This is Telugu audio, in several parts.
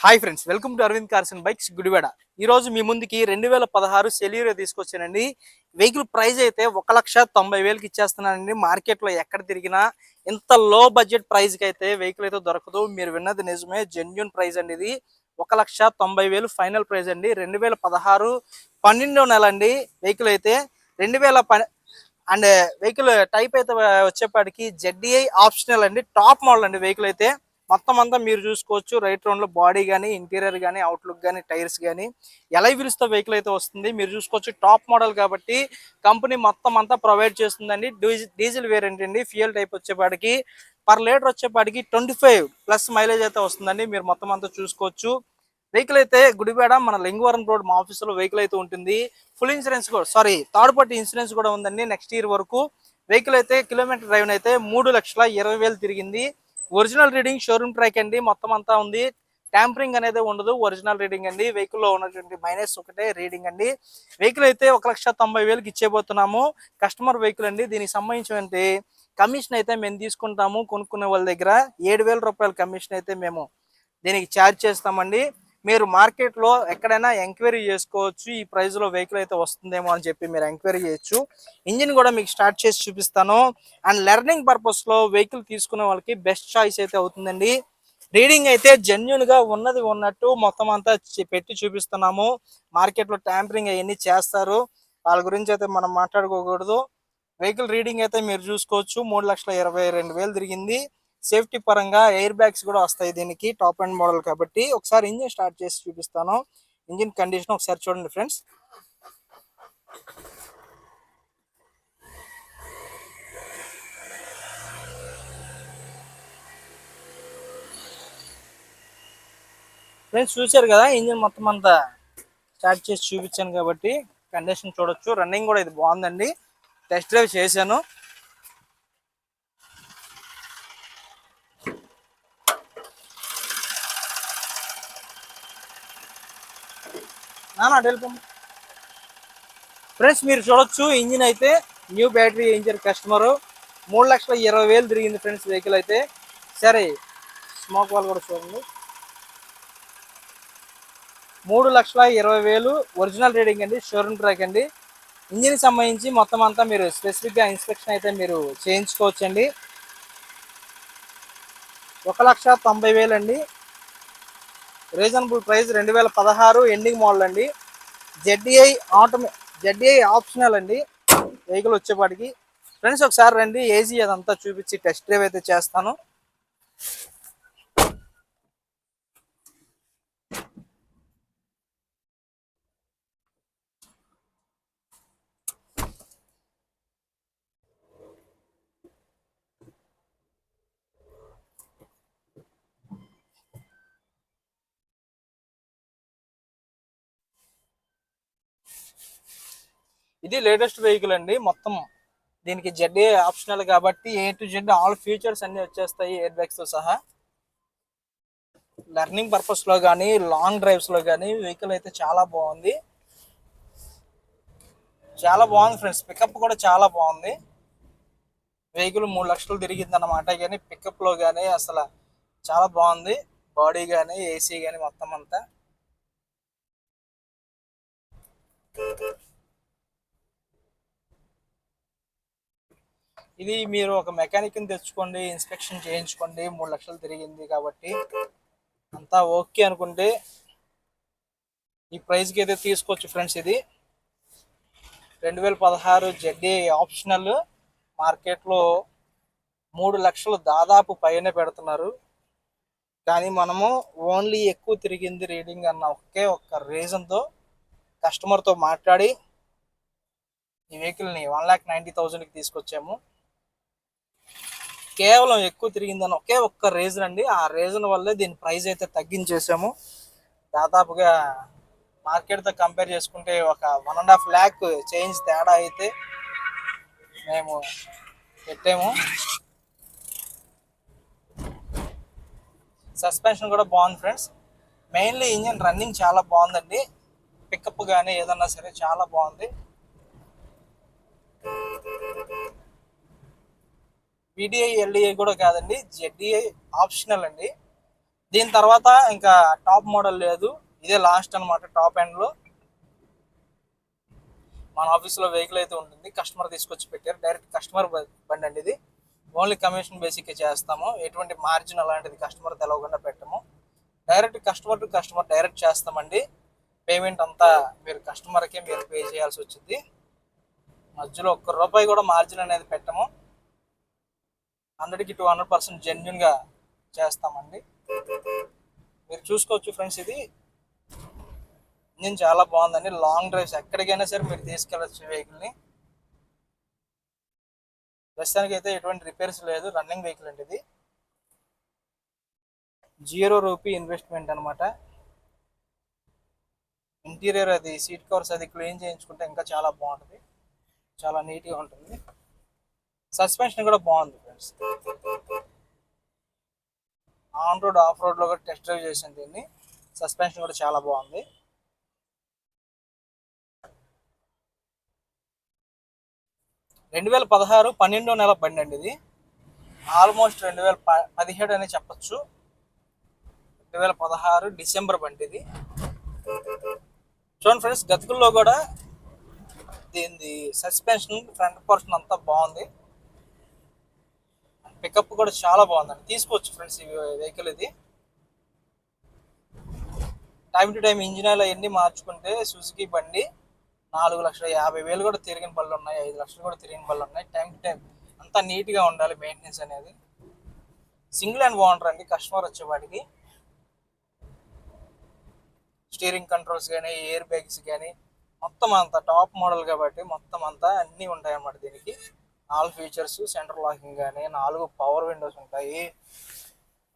Hi friends welcome to Aravind cars and bikes Gudivada. ఈరోజు మీ ముందుకి రెండు వేల పదహారు సెల్యూరో తీసుకొచ్చానండి. వెహికల్ ప్రైస్ అయితే ఒక లక్ష తొంభై వేలకి ఇచ్చేస్తున్నానండి. మార్కెట్లో ఎక్కడ తిరిగినా ఇంత లో బడ్జెట్ ప్రైస్కి అయితే వెహికల్ అయితే దొరకదు. మీరు విన్నది నిజమే జెన్యున్ ప్రైస్ అండి ఇది. ఒక లక్ష తొంభై వేలు ఫైనల్ ప్రైస్ అండి. రెండు వేల పదహారు పన్నెండో నెల అండి. వెహికల్ అయితే రెండు వేల ప అండ్ వెహికల్ టైప్ అయితే వచ్చేపాటికి జెడ్డీఐ ఆప్షనల్ అండి. టాప్ మోడల్ అండి వెహికల్ అయితే. మొత్తం అంతా మీరు చూసుకోవచ్చు. రైట్ రౌండ్లో బాడీ కానీ ఇంటీరియర్ కానీ అవుట్లుక్ కానీ టైర్స్ కానీ ఎలా తో వెహికల్ అయితే వస్తుంది. మీరు చూసుకోవచ్చు టాప్ మోడల్ కాబట్టి కంపెనీ మొత్తం అంతా ప్రొవైడ్ చేస్తుందండి. డీజిల్ డీజిల్ వేరియంట్ అండి. ఫ్యూయల్ టైప్ వచ్చేపాటికి పర్ లీటర్ వచ్చేపాటికి ట్వంటీ ఫైవ్ ప్లస్ మైలేజ్ అయితే వస్తుందండి. మీరు మొత్తం అంతా చూసుకోవచ్చు. వెహికల్ అయితే గుడిపేడ మన లింగవరం రోడ్ మా ఆఫీసులో వెహికల్ అయితే ఉంటుంది. ఫుల్ ఇన్సూరెన్స్ కూడా సారీ థర్డ్ పార్టీ ఇన్సూరెన్స్ కూడా ఉందండి నెక్స్ట్ ఇయర్ వరకు. వెహికల్ అయితే కిలోమీటర్ డ్రైవ్ అయితే మూడు లక్షల ఇరవై వేలు తిరిగింది. ఒరిజినల్ రీడింగ్ షోరూమ్ ట్రాక్ అండి. మొత్తం అంతా ఉంది. ట్యాంపరింగ్ అనేది ఉండదు. ఒరిజినల్ రీడింగ్ అండి. వెహికల్లో ఉన్నటువంటి మైనస్ ఒకటే రీడింగ్ అండి. వెహికల్ అయితే ఒక లక్ష తొంభై వేలకి ఇచ్చేబోతున్నాము కస్టమర్ వెహికల్ అండి. దీనికి సంబంధించినటువంటి కమిషన్ అయితే మేము తీసుకుంటాము కొనుక్కునే వాళ్ళ దగ్గర. ఏడు వేల రూపాయల కమిషన్ అయితే మేము దీనికి ఛార్జ్ చేస్తామండి. మీరు మార్కెట్లో ఎక్కడైనా ఎంక్వైరీ చేసుకోవచ్చు ఈ ప్రైస్లో వెహికల్ అయితే వస్తుందేమో అని చెప్పి మీరు ఎంక్వైరీ చేయొచ్చు. ఇంజిన్ కూడా మీకు స్టార్ట్ చేసి చూపిస్తాను. అండ్ లెర్నింగ్ పర్పస్లో వెహికల్ తీసుకునే వాళ్ళకి బెస్ట్ చాయిస్ అయితే అవుతుందండి. రీడింగ్ అయితే జెన్యున్గా ఉన్నది ఉన్నట్టు మొత్తం అంతా పెట్టి చూపిస్తున్నాము. మార్కెట్లో ట్యాంపరింగ్ అవన్నీ చేస్తారు. వాళ్ళ గురించి అయితే మనం మాట్లాడుకోకూడదు. వెహికల్ రీడింగ్ అయితే మీరు చూసుకోవచ్చు. మూడు లక్షల ఇరవై రెండు వేలు తిరిగింది. సేఫ్టీ పరంగా ఎయిర్ బ్యాగ్స్ కూడా వస్తాయి దీనికి టాప్ అండ్ మోడల్ కాబట్టి. ఒకసారి ఇంజిన్ స్టార్ట్ చేసి చూపిస్తాను. ఇంజిన్ కండిషన్ ఒకసారి చూడండి ఫ్రెండ్స్. ఫ్రెండ్స్ చూశారు కదా ఇంజిన్ మొత్తం అంతా స్టార్ట్ చేసి చూపించాను కాబట్టి కండిషన్ చూడొచ్చు. రన్నింగ్ కూడా ఇది బాగుందండి. టెస్ట్ డ్రైవ్ చేశాను. నానా వెళ్ళిపోమ్మ ఫ్రెండ్స్ మీరు చూడొచ్చు ఇంజిన్ అయితే న్యూ బ్యాటరీ ఇంజిన్ కస్టమర్. మూడు లక్షల ఇరవై వేలు తిరిగింది ఫ్రెండ్స్ వెహికల్ అయితే. సరే స్మోక్ వాల్ కూడా చూడండి. మూడు లక్షల ఇరవై వేలు ఒరిజినల్ రీడింగ్ అండి షోరూమ్ ట్రాక్ అండి. ఇంజిన్ సంబంధించి మొత్తం అంతా మీరు స్పెసిఫిక్గా ఇన్స్పెక్షన్ అయితే మీరు చేయించుకోవచ్చండి. ఒక లక్ష తొంభై వేలు అండి. రీజనబుల్ ప్రైస్ రెండు వేల పదహారు ఎండింగ్ మోడల్ అండి. జెడ్డీఐ ఆటోమే జెడ్డీఐ ఆప్షనల్ అండి. వెహికల్ వచ్చేపాటికి. ఫ్రెండ్స్ ఒకసారి రండి. ఏజీ అదంతా చూపించి టెస్ట్ డ్రైవ్ అయితే చేస్తాను. ఇది లేటెస్ట్ వెహికల్ అండి. మొత్తం దీనికి జెడ్ఏ ఆప్షనల్ కాబట్టి A to Z all features అన్ని వచ్చేస్తాయి ఎయిర్ బ్యాగ్స్తో సహా. లెర్నింగ్ పర్పస్లో కానీ లాంగ్ డ్రైవ్స్లో కానీ వెహికల్ అయితే చాలా బాగుంది. చాలా బాగుంది ఫ్రెండ్స్ పికప్ కూడా చాలా బాగుంది. వెహికల్ మూడు లక్షలు తిరిగింది అన్నమాట కానీ పికప్లో కానీ అసలు చాలా బాగుంది. బాడీ కానీ ఏసీ కానీ మొత్తం అంతా. ఇది మీరు ఒక మెకానిక్ని తెచ్చుకోండి ఇన్స్పెక్షన్ చేయించుకోండి మూడు లక్షలు తిరిగింది కాబట్టి అంతా ఓకే అనుకుంటే ఈ ప్రైస్కి అయితే తీసుకోవచ్చు ఫ్రెండ్స్ ఇది. రెండు వేల పదహారు జెడ్ఏ ఆప్షనల్ మార్కెట్లో మూడు లక్షలు దాదాపు పైన పెడుతున్నారు. కానీ మనము ఓన్లీ ఎక్కువ తిరిగింది రీడింగ్ అన్న ఒకే ఒక్క రీజన్తో కస్టమర్తో మాట్లాడి ఈ వెహికల్ని వన్ ల్యాక్ నైంటీ థౌజండ్కి తీసుకొచ్చాము. కేవలం ఎక్కువ తిరిగిందని ఒకే ఒక్క రీజన్ అండి. ఆ రీజన్ వల్లే దీని ప్రైస్ అయితే తగ్గించేసాము. దాదాపుగా మార్కెట్తో కంపేర్ చేసుకుంటే ఒక one and half lakh change తేడా అయితే మేము పెట్టాము. సస్పెన్షన్ కూడా బాగుంది ఫ్రెండ్స్ మెయిన్లీ ఇంజన్ రన్నింగ్ చాలా బాగుందండి. పికప్ కానీ ఏదన్నా సరే చాలా బాగుంది. బీడీఐ ఎల్డీఐ కూడా కాదండి. జెడ్డీఐ ఆప్షనల్ అండి. దీని తర్వాత ఇంకా టాప్ మోడల్ లేదు. ఇదే లాస్ట్ అనమాట టాప్ ఎండ్లో మన ఆఫీస్లో వెహికల్ అయితే ఉంటుంది. కస్టమర్ తీసుకొచ్చి పెట్టారు. డైరెక్ట్ కస్టమర్ బండి అండి ఇది. ఓన్లీ కమిషన్ బేసిక్గా చేస్తాము. ఎటువంటి మార్జిన్ అలాంటిది కస్టమర్ తెలవకుండా పెట్టము. Direct customer to customer direct చేస్తామండి. పేమెంట్ అంతా మీరు కస్టమర్కే మీరు పే చేయాల్సి వచ్చింది. మధ్యలో ఒక్క రూపాయి కూడా మార్జిన్ అనేది పెట్టము. హండ్రెడ్కి టూ హండ్రెడ్ పర్సెంట్ జెన్యున్గా చేస్తామండి. మీరు చూసుకోవచ్చు ఫ్రెండ్స్ ఇది. ఇంజిన్ చాలా బాగుందండి. లాంగ్ డ్రైవ్స్ ఎక్కడికైనా సరే మీరు తీసుకెళ్ళచ్చు వెహికల్ని. ప్రస్తుతానికి అయితే ఎటువంటి రిపేర్స్ లేదు. రన్నింగ్ వెహికల్ అండి ఇది. జీరో రూపీ ఇన్వెస్ట్మెంట్ అనమాట ఇంటీరియర్ అది సీట్ కవర్స్ అది క్లీన్ చేయించుకుంటే ఇంకా చాలా బాగుంటుంది. చాలా నీట్గా ఉంటుంది. సస్పెన్షన్ కూడా బాగుంది ఫ్రెండ్స్ ఆన్ రోడ్ ఆఫ్ రోడ్లో కూడా టెస్ట్ డ్రైవ్ చేసింది దీన్ని. సస్పెన్షన్ కూడా చాలా బాగుంది. రెండు వేల పదహారు పన్నెండో నెల బండి అండి ఇది. ఆల్మోస్ట్ రెండు వేల ప పదిహేడు అని చెప్పచ్చు. రెండు వేల పదహారు డిసెంబర్ బండి ఇది. చూడండి ఫ్రెండ్స్ గతుకుల్లో కూడా దీని సస్పెన్షన్ ఫ్రంట్ పోర్షన్ అంతా బాగుంది. పికప్ కూడా చాలా బాగుందండి. తీసుకోవచ్చు ఫ్రెండ్స్ ఈ వెహికల్ ఇది. Time to time engine oil అవన్నీ మార్చుకుంటే సుజుకి బండి నాలుగు లక్షల యాభై వేలు కూడా తిరిగిన బళ్ళు ఉన్నాయి. ఐదు లక్షలు కూడా తిరిగిన బళ్ళు ఉన్నాయి. టైం టు టైం అంతా నీట్గా ఉండాలి మెయింటెనెన్స్ అనేది. సింగిల్ అండ్ బాగుంటారు అండి. కస్టమర్ వచ్చేవాడికి స్టీరింగ్ కంట్రోల్స్ కానీ ఎయిర్ బ్యాగ్స్ కానీ మొత్తం అంతా టాప్ మోడల్ కాబట్టి మొత్తం అంతా అన్నీ ఉంటాయి అన్నమాట దీనికి. ఆల్ ఫీచర్స్ సెంటర్ లాకింగ్ కానీ నాలుగు పవర్ విండోస్ ఉంటాయి.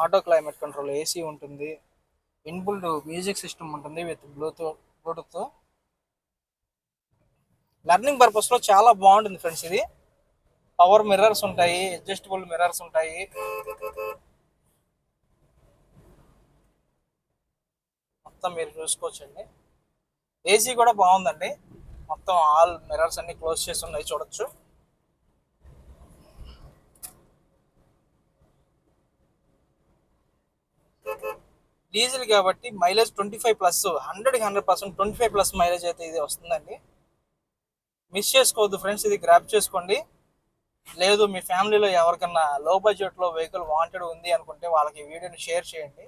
ఆటో క్లైమేట్ కంట్రోల్ ఏసీ ఉంటుంది. ఇన్బుల్డ్ మ్యూజిక్ సిస్టమ్ ఉంటుంది విత్ బ్లూటూత్ బ్లూటూత్ లర్నింగ్ పర్పస్లో చాలా బాగుంటుంది ఫ్రెండ్స్ ఇది. పవర్ మిర్రర్స్ ఉంటాయి అడ్జస్టబుల్ మిర్రర్స్ ఉంటాయి. మొత్తం మీరు చూసుకోవచ్చండి. ఏసీ కూడా బాగుందండి. మొత్తం ఆల్ మిర్రర్స్ అన్ని క్లోజ్ చేసి ఉన్నాయి చూడొచ్చు. డీజిల్ కాబట్టి మైలేజ్ ట్వంటీ ఫైవ్ ప్లస్ హండ్రెడ్కి hundred percent twenty five plus mileage అయితే ఇది వస్తుందండి. మిస్ చేసుకోవద్దు ఫ్రెండ్స్ ఇది గ్రాప్ చేసుకోండి. లేదు మీ ఫ్యామిలీలో ఎవరికన్నా లో బడ్జెట్లో వెహికల్ వాంటెడ్ ఉంది అనుకుంటే వాళ్ళకి వీడియోని షేర్ చేయండి.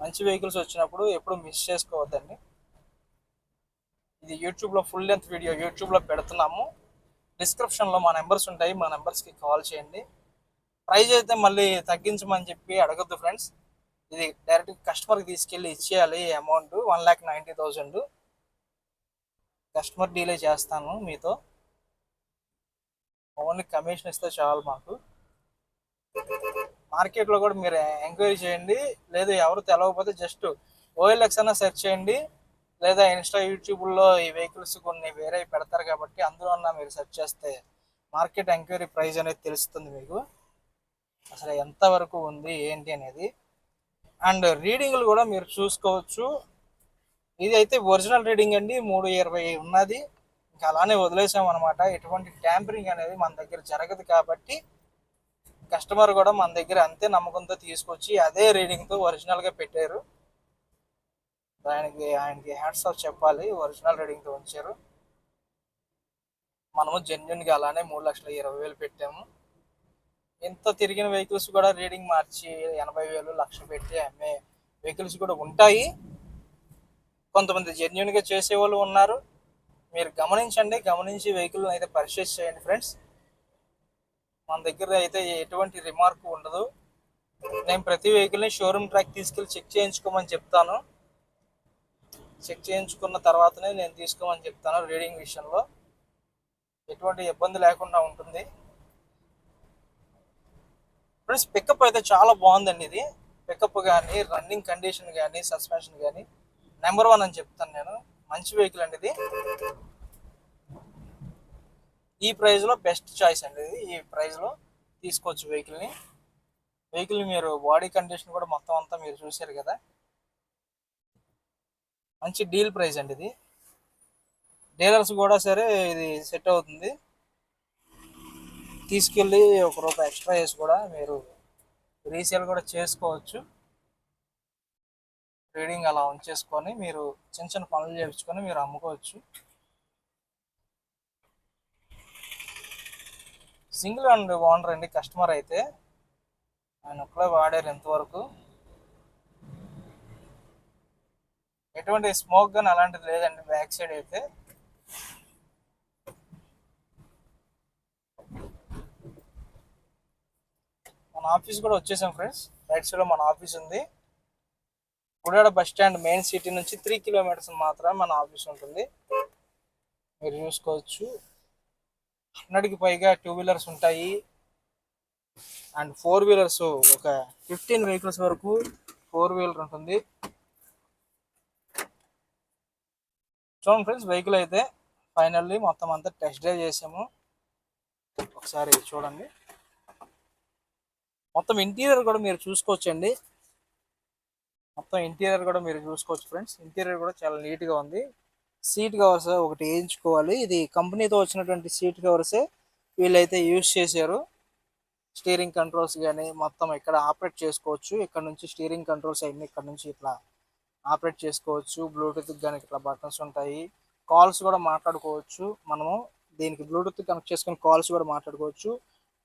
మంచి వెహికల్స్ వచ్చినప్పుడు ఎప్పుడు మిస్ చేసుకోవద్దండి. ఇది యూట్యూబ్లో ఫుల్ లెంత్ వీడియో యూట్యూబ్లో పెడుతున్నాము. డిస్క్రిప్షన్లో మా నెంబర్స్ ఉంటాయి మా నెంబర్స్కి కాల్ చేయండి. ప్రైజ్ అయితే మళ్ళీ తగ్గించమని చెప్పి అడగద్దు ఫ్రెండ్స్. ఇది డైరెక్ట్ కస్టమర్కి తీసుకెళ్ళి ఇచ్చేయాలి amount. One lakh ninety thousand customer delay చేస్తాను మీతో. ఓన్లీ కమిషన్ ఇస్తే చాలు మాకు. మార్కెట్లో కూడా మీరు ఎంక్వైరీ చేయండి. లేదు ఎవరు తెలవకపోతే జస్ట్ ఓఎల్ఎక్స్ అన్న సెర్చ్ చేయండి. లేదా ఇన్స్టా యూట్యూబ్లో ఈ వెహికల్స్ కొన్ని వేరే పెడతారు కాబట్టి అందులో మీరు సెర్చ్ చేస్తే మార్కెట్ ఎంక్వైరీ ప్రైస్ అనేది తెలుస్తుంది మీకు. అసలు ఎంత వరకు ఉంది ఏంటి అనేది. అండ్ రీడింగ్లు కూడా మీరు చూసుకోవచ్చు. ఇది అయితే ఒరిజినల్ రీడింగ్ అండి మూడు ఇరవై ఉన్నది. ఇంకా అలానే వదిలేసాం అనమాట ఎటువంటి ట్యాంపరింగ్ అనేది మన దగ్గర జరగదు కాబట్టి కస్టమర్ కూడా మన దగ్గర అంతే నమ్మకంతో తీసుకొచ్చి అదే రీడింగ్తో ఒరిజినల్గా పెట్టారు. ఆయనకి ఆయనకి హ్యాట్స్ ఆఫ్ చెప్పాలి ఒరిజినల్ రీడింగ్తో ఉంచారు. మనము జెన్యున్గా అలానే మూడు లక్షల ఇరవై వేలు పెట్టాము. ఎంత తిరిగిన వెహికల్స్ కూడా రీడింగ్ మార్చి ఎనభై వేలు లక్ష పెట్టి అమ్మే వెహికల్స్ కూడా ఉంటాయి. కొంతమంది జెన్యున్గా చేసేవాళ్ళు ఉన్నారు. మీరు గమనించండి గమనించి వెహికల్ అయితే పర్చేస్ చేయండి ఫ్రెండ్స్ మన దగ్గర అయితే ఎటువంటి రిమార్క్ ఉండదు. నేను ప్రతి వెహికల్ని షోరూమ్ ట్రాక్ తీసుకెళ్ళి చెక్ చేయించుకోమని చెప్తాను. చెక్ చేయించుకున్న తర్వాతనే నేను తీసుకోమని చెప్తాను రీడింగ్ విషయంలో. ఎటువంటి ఇబ్బంది లేకుండా ఉంటుంది. ఫ్రెండ్స్ పికప్ అయితే చాలా బాగుందండి ఇది. పికప్ కానీ రన్నింగ్ కండిషన్ కానీ సస్పెన్షన్ కానీ నెంబర్ వన్ అని చెప్తాను నేను. మంచి వెహికల్ అండి ఇది. ఈ ప్రైస్లో బెస్ట్ చాయిస్ అండి ఇది. ఈ ప్రైస్లో తీసుకోవచ్చు వెహికల్ని వెహికల్ మీరు బాడీ కండిషన్ కూడా మొత్తం అంతా మీరు చూశారు కదా. మంచి డీల్ ప్రైస్ అండి ఇది. డీలర్స్ కూడా సరే ఇది సెట్ అవుతుంది. తీసుకెళ్ళి ఒక రూపాయి ఎక్స్ట్రా వేసి కూడా మీరు రీసేల్ కూడా చేసుకోవచ్చు. ట్రేడింగ్ అలా ఉంచేసుకొని మీరు చిన్న చిన్న పనులు చేయించుకొని మీరు అమ్ముకోవచ్చు. సింగిల్ అండ్ ఓనర్ అండి కస్టమర్ అయితే. ఆయన ఒక్కడే వాడారు ఎంతవరకు ఎటువంటి స్మోక్ కానీ అలాంటిది లేదండి. బ్యాక్ సైడ్ అయితే మన ఆఫీస్ కూడా వచ్చేసాం ఫ్రెండ్స్ రైట్ సైడ్లో మన ఆఫీస్ ఉంది. Gudivada bus stand main city నుంచి త్రీ కిలోమీటర్స్ మాత్రమే మన ఆఫీస్ ఉంటుంది. మీరు చూసుకోవచ్చు. హండ్రెడ్కి పైగా టూ వీలర్స్ ఉంటాయి. అండ్ ఫోర్ వీలర్స్ ఒక ఫిఫ్టీన్ వెహికల్స్ వరకు ఫోర్ వీలర్ ఉంటుంది. చూడండి ఫ్రెండ్స్ వెహికల్ అయితే ఫైనల్లీ మొత్తం అంతా టెస్ట్ డ్రైవ్ చేసాము. ఒకసారి చూడండి. మొత్తం ఇంటీరియర్ కూడా మీరు చూసుకోవచ్చండి. మొత్తం ఇంటీరియర్ కూడా మీరు చూసుకోవచ్చు ఫ్రెండ్స్. ఇంటీరియర్ కూడా చాలా నీట్గా ఉంది. సీట్ కవర్స్ ఒకటి వేయించుకోవాలి. ఇది కంపెనీతో వచ్చినటువంటి సీట్ కవర్సే వీళ్ళైతే యూజ్ చేశారు. స్టీరింగ్ కంట్రోల్స్ కానీ మొత్తం ఇక్కడ ఆపరేట్ చేసుకోవచ్చు. ఇక్కడ నుంచి స్టీరింగ్ కంట్రోల్స్ అన్ని ఇక్కడ నుంచి ఇట్లా ఆపరేట్ చేసుకోవచ్చు. బ్లూటూత్ కానీ ఇట్లా బటన్స్ ఉంటాయి. కాల్స్ కూడా మాట్లాడుకోవచ్చు మనము. దీనికి బ్లూటూత్ కనెక్ట్ చేసుకుని కాల్స్ కూడా మాట్లాడుకోవచ్చు.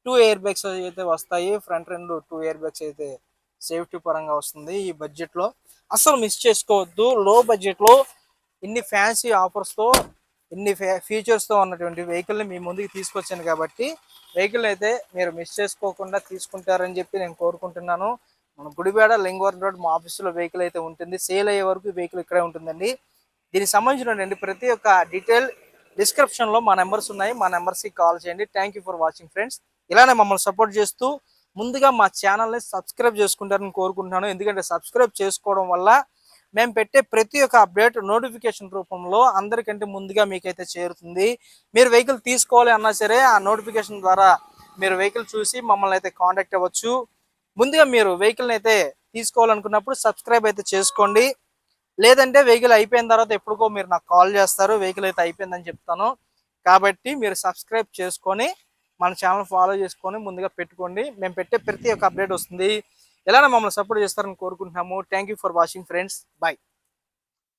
టూ ఎయిర్ బ్యాగ్స్ అయితే వస్తాయి. ఫ్రంట్ రెండు టూ ఎయిర్ బ్యాగ్స్ అయితే సేఫ్టీ పరంగా వస్తుంది ఈ బడ్జెట్లో అసలు మిస్ చేసుకోవద్దు. లో బడ్జెట్లో ఇన్ని ఫ్యాన్సీ ఆఫర్స్తో ఇన్ని ఫీచర్స్తో ఉన్నటువంటి వెహికల్ని మీ ముందుకు తీసుకొచ్చాను కాబట్టి వెహికల్ అయితే మీరు మిస్ చేసుకోకుండా తీసుకుంటారని చెప్పి నేను కోరుకుంటున్నాను. మన గుడిబేడ లింగవరం రోడ్ మా ఆఫీసులో వెహికల్ అయితే ఉంటుంది. సేల్ అయ్యే వరకు వెహికల్ ఇక్కడే ఉంటుందండి. దీనికి సంబంధించినటువంటి ప్రతి ఒక్క డీటెయిల్ డిస్క్రిప్షన్లో మా నెంబర్స్ ఉన్నాయి. మా నెంబర్స్కి కాల్ చేయండి. Thank you for watching friends ఇలానే మమ్మల్ని సపోర్ట్ చేస్తూ ముందుగా మా ఛానల్ని సబ్స్క్రైబ్ చేసుకుంటారని కోరుకుంటున్నాను. ఎందుకంటే సబ్స్క్రైబ్ చేసుకోవడం వల్ల మేము పెట్టే ప్రతి ఒక్క అప్డేట్ నోటిఫికేషన్ రూపంలో అందరికంటే ముందుగా మీకైతే చేరుతుంది. మీరు వెహికల్ తీసుకోవాలి అన్నా సరే ఆ నోటిఫికేషన్ ద్వారా మీరు వెహికల్ చూసి మమ్మల్ని అయితే కాంటాక్ట్ అవ్వచ్చు. ముందుగా మీరు వెహికల్ని అయితే తీసుకోవాలనుకున్నప్పుడు సబ్స్క్రైబ్ అయితే చేసుకోండి. లేదంటే వెహికల్ అయిపోయిన తర్వాత ఎప్పుడుకో మీరు నాకు కాల్ చేస్తారు. వెహికల్ అయితే అయిపోయిందని చెప్తాను. కాబట్టి మీరు సబ్స్క్రైబ్ చేసుకొని మన ఛానల్ ఫాలో చేసుకొని ముందుగా పెట్టుకోండి. మేము పెట్టే ప్రతి ఒక్క అప్డేట్ వస్తుంది. ఎలానే మమ్మల్ని సపోర్ట్ చేస్తారని కోరుకుంటున్నాము. Thank for watching friends bye